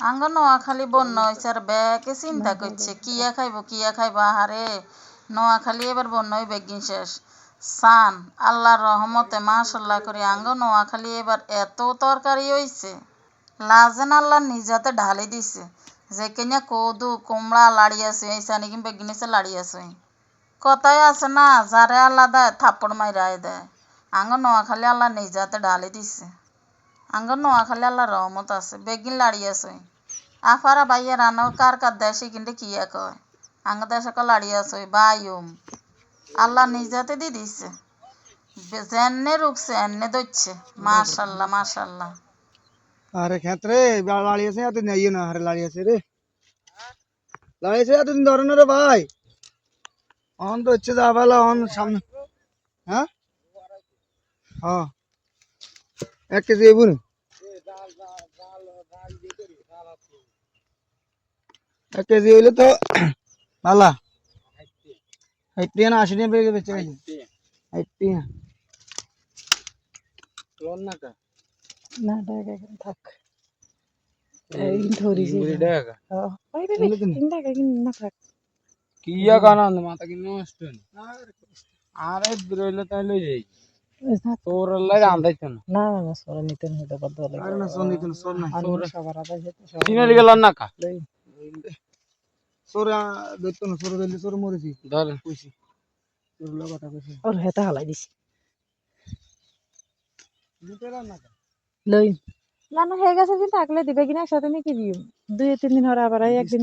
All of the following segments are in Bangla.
আঙ্গ নোয়াখালী বন্যা হয়েছে আর ব্যাকে চিন্তা করছে, কিয়া খাইব কিয়া খাইব, আহারে। নোয়াখালী এবার বন্যা হইবে একদিন শেষ। সান, আল্লাহর রহমতে মাশাল্লাহ করে আঙ্গ নোয়াখালী এবার এত তরকারি হইছে। লাজেন আল্লাহ নিজাতে ঢালি দিছে। যে কেনিয়া কদু, কুমড়া লাড়িয়াছে এই সানি কিংবা গিনিছে লাড়িয়াছে কথায় আছে। না, যারে আল্লাহ দেয়, থাপ্পড় মাইরাই দেয়। আঙ্গ নোয়াখালী আল্লাহ নিজাতে ঢালি দিছে। আঙ্গ নোয়াখালী আল্লাহ রহমত আছে, বেগিন লাড়িয়াছে আফারা বাইয়া রানো কার কার দেশে কিন্তু কিয়া কয় আঙ্গ দেশে কয় লাড়িয়াছে বাইম আল্লাহ নিজাতে দি দিছে। যেনে রুকছে এনে ধরছে। মাশাল্লাহ মাশাল্লাহ। আরে ক্ষেত্রে লাড়ি আছে, এতদিন ইয়ে না, আরে লাড়ি আছে রে। লাড়ি আছে, এতদিন ধরে না রে ভাই। অন তো হচ্ছে যা বেলা অন সামনে। হ্যাঁ? হ্যাঁ এক কেজি এবুন কেজি হইলে তো ভালা হাইটি না আশি টাকা বেগে বেঁচে গেছে। হাইটি না লোন না কা? না টাকা থাক। কিয়া গানা মাথা কি নষ্ট আরে বিরইলে তাই লই যাই। তোর লাই আন্দাইছ না না না না সরা নিতে না লাগে আরে না সোর না। সবার গেল না কা? সোর দেখতো না সোর দিলে সোর মরেছি ধর। কইছি তোর কথা কইছি। ওর হেতা হালাই দিছি। দিতে না কা লই। না না হয়ে গেছে দিন থাকলে দিবে কিনা একসাথে নিয়ে কি দিও? দুই তিন দিন হরে আবার একদিন।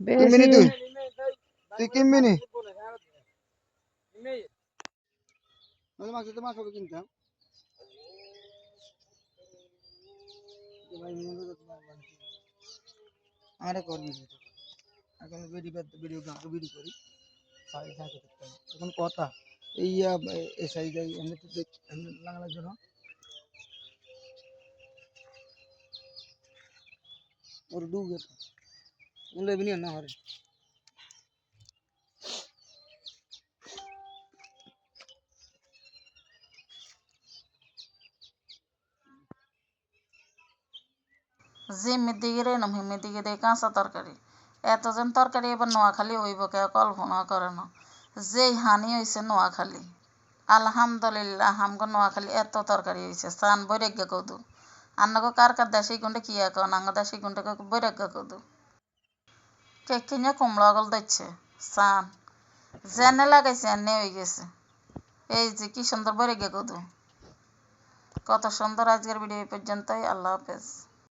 বেশি। তুই? মানে মাছ তো মাছ হবে কিনতাম আরে করবি এখন বেরি ভিডিও গান ভিডিও করি। সাড়ে সাড়ে করতে হবে। এখন কথা। এই এসআই যাই এমনি তো দেখ এমনি লাগানোর জন্য। ওর ডুব গেছে লেবি না হরে জিম্মির দিকে রে নম হিমির দিকে দিয়ে কাঁচা তরকারি। এতজন তরকারি এবার নোয়াখালী হইব কে কল্পনা করে না। যেই হানি হয়েছে নোয়াখালী। আলহামদুলিল্লাহ হামগো নোয়াখালী এত তরকারি হয়েছে সান বৈরাগ্য কদু। আন্নাগো কার কার দেশে গুন্ডে কি এক নাঙ্গ দেশে গুন্ডে বৈরাগ্য কদু। কে কিনে কুমড়া গল দিচ্ছে। সান জেনে লাগাইছে এনে হয়ে গেছে। এই যে কি সুন্দর বৈরাগ্য কদু। কত সুন্দর আজকের ভিডিও পর্যন্তই। আল্লাহ হাফেজ।